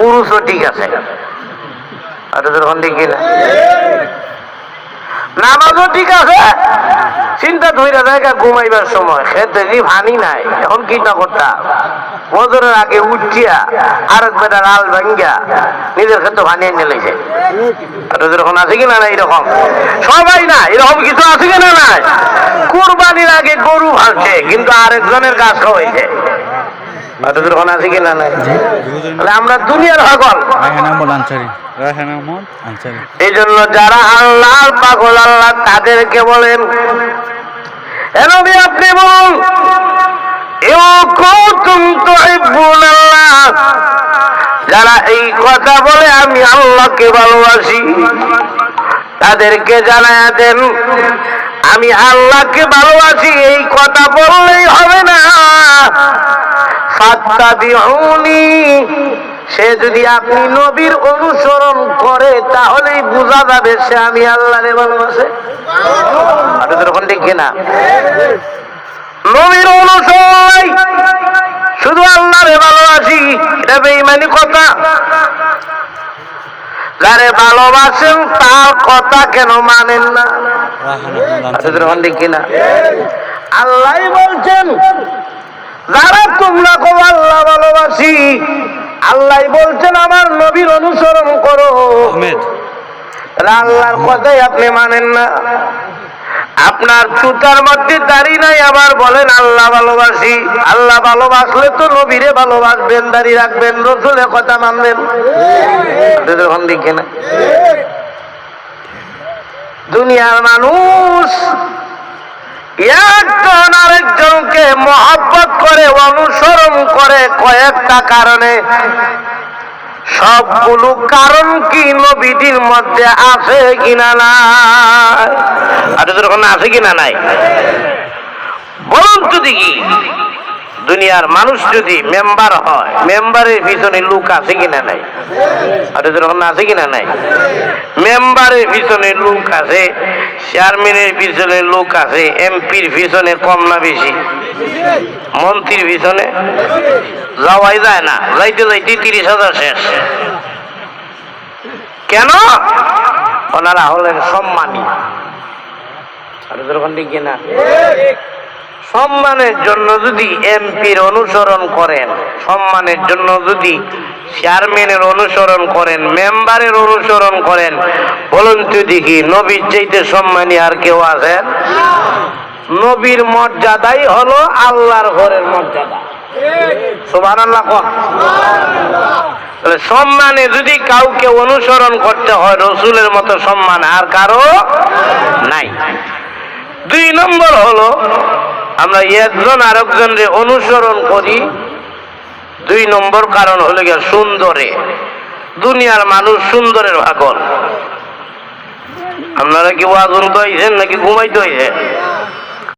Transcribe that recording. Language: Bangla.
পুরুষও ঠিক আছে। দেখি না। নামাজও ঠিক আছে। চিন্তা জায়গা ঘুমাইবার সময়। খেতে কি ভানি নাই। এখন কি না করতাম? আগে উঠিয়া আরেক বেটা লাল ভাঙ্গিয়া নিজের ক্ষেত্রে আর এরকম আছে কিনা এরকম? সবাই এরকম কিছু আছে নাই? কোরবানির আগে গরু ভাঙছে কিন্তু আরেকজনের গাছ খাওয়াইছে। আছে কিনা নাই। আমরা দুনিয়ার আনসারি। এই জন্য যারা আল্লাহর পাগল আল্লাহ তাদেরকে বলেন এন আপনি বলুন আল্লাহ যারা এই কথা বলে আমি আল্লাহকে ভালোবাসি। তাদেরকে জানায় দেন আমি আল্লাহকে ভালোবাসি এই কথা বললেই হবে না। সে যদি আপনি নবীর অনুসরণ করে, তাহলেই বোঝা যাবে সে আমি আল্লাহরে ভালোবাসে তখন দেখি না নবীর অনুসরণ, শুধু আল্লাহরে ভালোবাসি, এটা বেইমানি কথা। যারে ভালোবাসেন, তার কথা কেন মানেন না? আল্লাহ বলছেন যারা তোমরা কো আল্লাহ ভালোবাসি আল্লাহ বলছেন আমার নবীর অনুসরণ করো। আল্লাহর কথাই আপনি মানেন না। আপনার চুতার মধ্যে দাড়ি নাই আবার বলেন আল্লাহ ভালোবাসি। আল্লাহ ভালোবাসলে তো নবীরে ভালোবাসবেন দাড়ি রাখবেন রসুলের কথা মানবেন। যখন দেখে না। দুনিয়ার মানুষ একজন আরেকজনকে মহব্বত করে অনুসরণ করে কয়েকটা কারণে সবগুলো কারণ কি নবীদের মধ্যে আছে কিনা যখন আছে কিনা নাই? বলুন তো দেখি। দুনিয়ার মানুষ যদি মেম্বার হয়, মেম্বারের পিছনে লোক আছে কিনা নাই? আছে কিনা নাই? মেম্বারের পিছনে লোক আছে, চেয়ারম্যানের পিছনে লোক আছে, এমপির পিছনে কম না বেশি? মন্ত্রীর পিছনে? যাওয়াই যায় না। যাইতে যাইতে তিরিশ হাজার শেষ। কেন? ওনারা হলেন সম্মানী। আর যখন না সম্মানের জন্য যদি এমপির অনুসরণ করেন, সম্মানের জন্য যদি চেয়ারম্যানের অনুসরণ করেন, মেম্বারের অনুসরণ করেন, বলুন তো দেখি, নবীর চাইতে সম্মানী আর কেউ আছেন নবীর মর্যাদাই হলো আল্লাহর ঘরের মর্যাদা। সোভান সম্মানে যদি কাউকে অনুসরণ করতে হয়, রসুলের মতো সম্মান আর কারও নাই। দুই নম্বর হলো আমরা একজন আরেকজনরে অনুসরণ করি। দুই নম্বর কারণ হলে গিয়া সুন্দরে। দুনিয়ার মানুষ সুন্দরের ভাগল। আপনারা কি ওয়াজন তো নাকি ঘুমাইতে হয়েছে